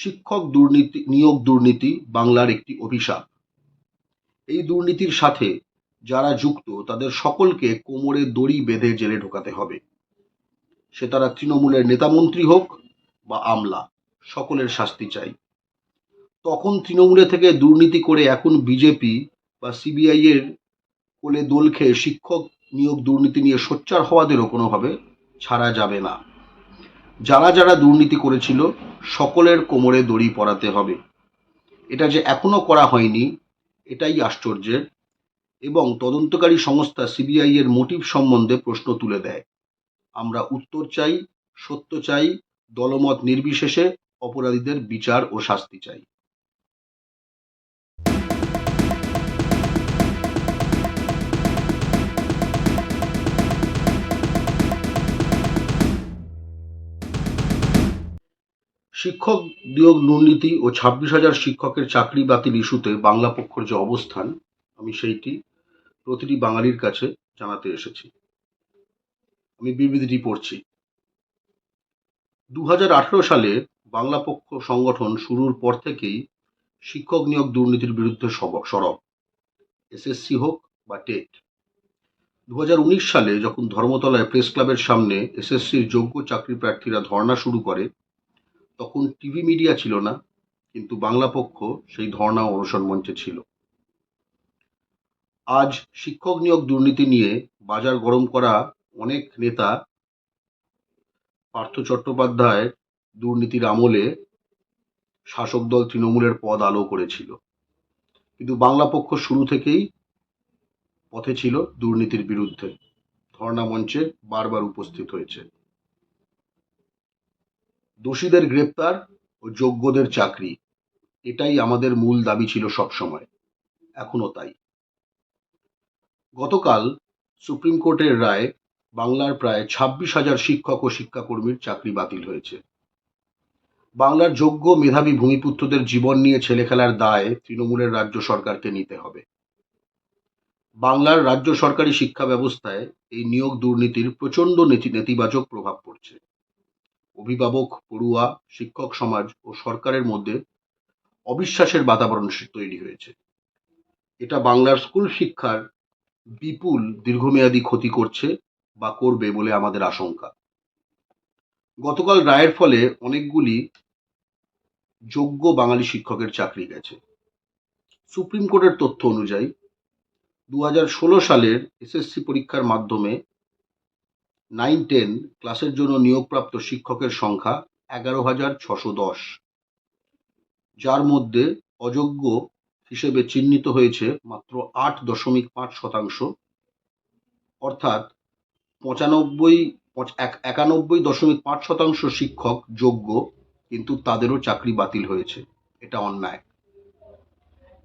শিক্ষক দুর্নীতি, নিয়োগ দুর্নীতি বাংলার একটি অভিশাপ। এই দুর্নীতির সাথে যারা যুক্ত, তাদের সকলকে কোমরে দড়ি বেঁধে জেলে ঢোকাতে হবে। সে তারা তৃণমূলের নেতামন্ত্রী হোক বা আমলা, সকলের শাস্তি চাই। তখন তৃণমূলে থেকে দুর্নীতি করে এখন বিজেপি বা সিবিআই এর কোলে দোল খেয়ে শিক্ষক নিয়োগ দুর্নীতি নিয়ে সোচ্চার হওয়াদেরও কোনোভাবে ছাড়া যাবে না। যারা যারা দুর্নীতি করেছিল, সকলের কোমরে দড়ি পরাতে হবে। এটা যে এখনও করা হয়নি, এটাই আশ্চর্যের এবং তদন্তকারী সংস্থা সিবিআই এর মোটিভ সম্বন্ধে প্রশ্ন তুলে দেয়। আমরা উত্তর চাই, সত্য চাই, দলমত নির্বিশেষে অপরাধীদের বিচার ও শাস্তি চাই। শিক্ষক নিয়োগ দুর্নীতি ও ছাব্বিশ হাজার শিক্ষকের চাকরি বাতিল ইস্যুতে বাংলা পক্ষের যে অবস্থান, আমি সেইটি প্রতিটি বাঙালির কাছে জানাতে এসেছি। আমি বিবৃতিটি পড়ছি। দু সালে বাংলা পক্ষ সংগঠন শুরুর পর থেকেই শিক্ষক নিয়োগ দুর্নীতির বিরুদ্ধে সরব। এসএসসি হোক বা টেট। দু হাজার উনিশ সালে যখন ধর্মতলায় প্রেস ক্লাবের সামনে এসএসসির যোগ্য চাকরি প্রার্থীরা ধর্না শুরু করে তখন টিভি মিডিয়া ছিল না, কিন্তু বাংলা পক্ষ সেই ধর্ণা অনশন মঞ্চে ছিল। আজ শিক্ষক নিয়োগ দুর্নীতি নিয়ে বাজার গরম করা অনেক নেতা পার্থ চট্টোপাধ্যায় দুর্নীতির আমলে শাসক দল তৃণমূলের পদ আলো করেছিল। কিন্তু বাংলা পক্ষ শুরু থেকেই পথে ছিল দুর্নীতির বিরুদ্ধে। ধর্ণা মঞ্চে বারবার উপস্থিত হয়েছে। দোষীদের গ্রেপ্তার ও যোগ্যদের চাকরি। এটাই আমাদের মূল দাবি ছিল সবসময়। এখনও তাই। গতকাল সুপ্রিম কোর্টের রায় বাংলার প্রায় ছাব্বিশ হাজার শিক্ষক ও শিক্ষাকর্মীর চাকরি বাতিল হয়েছে। বাংলার যোগ্য মেধাবী ভূমিপুত্রদের জীবন নিয়ে ছেলে খেলার দায় তৃণমূলের রাজ্য সরকারকে নিতে হবে। বাংলার রাজ্য সরকারি শিক্ষা ব্যবস্থায় এই নিয়োগ দুর্নীতির প্রচণ্ড নেতি- নেতিবাচক প্রভাব পড়ছে। অভিভাবক, পড়ুয়া, শিক্ষক সমাজ ও সরকারের মধ্যে অবিশ্বাসের বাতাবরণ তৈরি হয়েছে। এটা বাংলার স্কুল শিক্ষার বিপুল দীর্ঘমেয়াদী ক্ষতি করছে বা করবে বলে আমাদের আশঙ্কা। গতকাল রায়ের ফলে অনেকগুলি যোগ্য বাঙালি শিক্ষকের চাকরি গেছে। সুপ্রিম কোর্টের তথ্য অনুযায়ী দু হাজার ষোলো সালের এসএসসি পরীক্ষার মাধ্যমে নাইন টেন ক্লাসের জন্য নিয়োগপ্রাপ্ত শিক্ষকের সংখ্যা এগারো হাজার ছশো দশ। যার মধ্যে অযোগ্য হিসেবে চিহ্নিত হয়েছে মাত্র আট দশমিক পাঁচ শতাংশ। অর্থাৎ পঁচানব্বই একানব্বই দশমিক পাঁচ শতাংশ শিক্ষক যোগ্য, কিন্তু তাদেরও চাকরি বাতিল হয়েছে। এটা অন্যায়।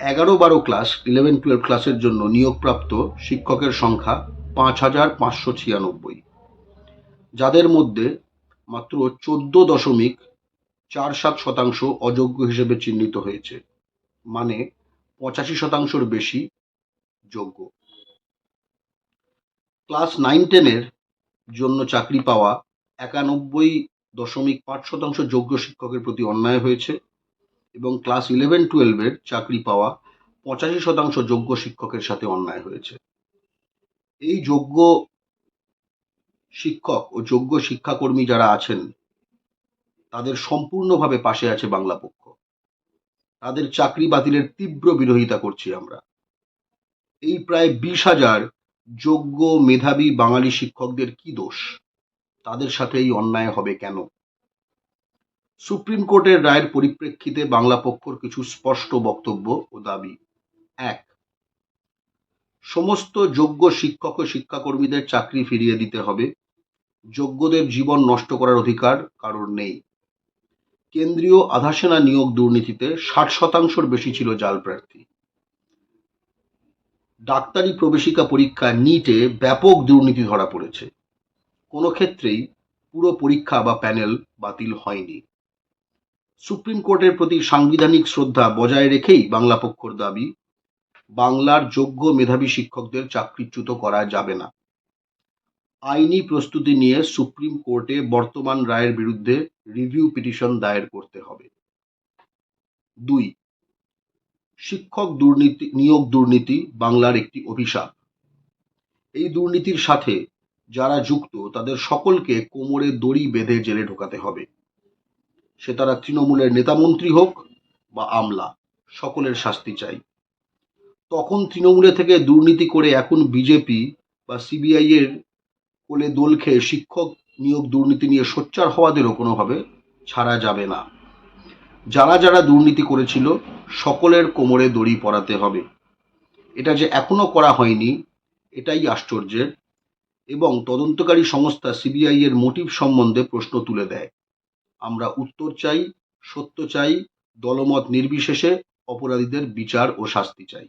এগারো বারো ক্লাস ইলেভেন টুয়েলভ ক্লাসের জন্য নিয়োগপ্রাপ্ত শিক্ষকের সংখ্যা পাঁচ হাজার পাঁচশো ছিয়ানব্বই। যাদের মধ্যে মাত্র চোদ্দ দশমিক চার সাত শতাংশ অযোগ্য হিসেবে চিহ্নিত হয়েছে মানে পঁচাশি শতাংশের বেশি যোগ্য। ক্লাস নাইন টেনের জন্য চাকরি পাওয়া একানব্বই দশমিক পাঁচ শতাংশ যোগ্য শিক্ষকের প্রতি অন্যায় হয়েছে এবং ক্লাস ইলেভেন টুয়েলভের চাকরি পাওয়া পঁচাশি শতাংশ যোগ্য শিক্ষকের সাথে অন্যায় হয়েছে। এই যোগ্য শিক্ষক ও যোগ্য শিক্ষাকর্মী যারা আছেন, তাদের সম্পূর্ণভাবে পাশে আছে বাংলা পক্ষ। তাদের চাকরি বাতিলের তীব্র বিরোধিতা করছি আমরা। এই প্রায় বিশ হাজার যোগ্য মেধাবী বাঙালি শিক্ষকদের কি দোষ? তাদের সাথে এই অন্যায় হবে কেন? সুপ্রিম কোর্টের রায়ের পরিপ্রেক্ষিতে বাংলা পক্ষর কিছু স্পষ্ট বক্তব্য ও দাবি। এক, সমস্ত যোগ্য শিক্ষক ও শিক্ষাকর্মীদের চাকরি ফিরিয়ে দিতে হবে। যোগ্যদের জীবন নষ্ট করার অধিকার কারোর নেই। কেন্দ্রীয় আধাসেনা নিয়োগ দুর্নীতিতে ষাট শতাংশর বেশি ছিল জাল প্রার্থী। ডাক্তারি প্রবেশিকা পরীক্ষা নিটে ব্যাপক দুর্নীতি ধরা পড়েছে। কোনো ক্ষেত্রেই পুরো পরীক্ষা বা প্যানেল বাতিল হয়নি। সুপ্রিম কোর্টের প্রতি সাংবিধানিক শ্রদ্ধা বজায় রেখেই বাংলা পক্ষর দাবি, বাংলার যোগ্য মেধাবী শিক্ষকদের চাকরিচ্যুত করা যাবে না। আইনি প্রস্তুতি নিয়ে সুপ্রিম কোর্টে বর্তমান রায়ের বিরুদ্ধে রিভিউ পিটিশন দায়ের করতে হবে। দুই, শিক্ষক দুর্নীতি, নিয়োগ দুর্নীতি বাংলার একটি অভিশাপ। এই দুর্নীতির সাথে যারা যুক্ত, তাদের সকলকে কোমরে দড়ি বেঁধে জেলে ঢোকাতে হবে। সে তারা তৃণমূলের নেতামন্ত্রী হোক বা আমলা, সকলের শাস্তি চাই। তখন তৃণমূলে থেকে দুর্নীতি করে এখন বিজেপি বা সিবিআই এর কোলে দোল খেয়ে শিক্ষক নিয়োগ দুর্নীতি নিয়ে সোচ্চার হওয়াদেরও কোনোভাবে ছাড়া যাবে না। যারা যারা দুর্নীতি করেছিল, সকলের কোমরে দড়ি পরাতে হবে। এটা যে এখনও করা হয়নি, এটাই আশ্চর্যের এবং তদন্তকারী সংস্থা সিবিআই এর মোটিভ সম্বন্ধে প্রশ্ন তুলে দেয়। আমরা উত্তর চাই, সত্য চাই, দলমত নির্বিশেষে অপরাধীদের বিচার ও শাস্তি চাই।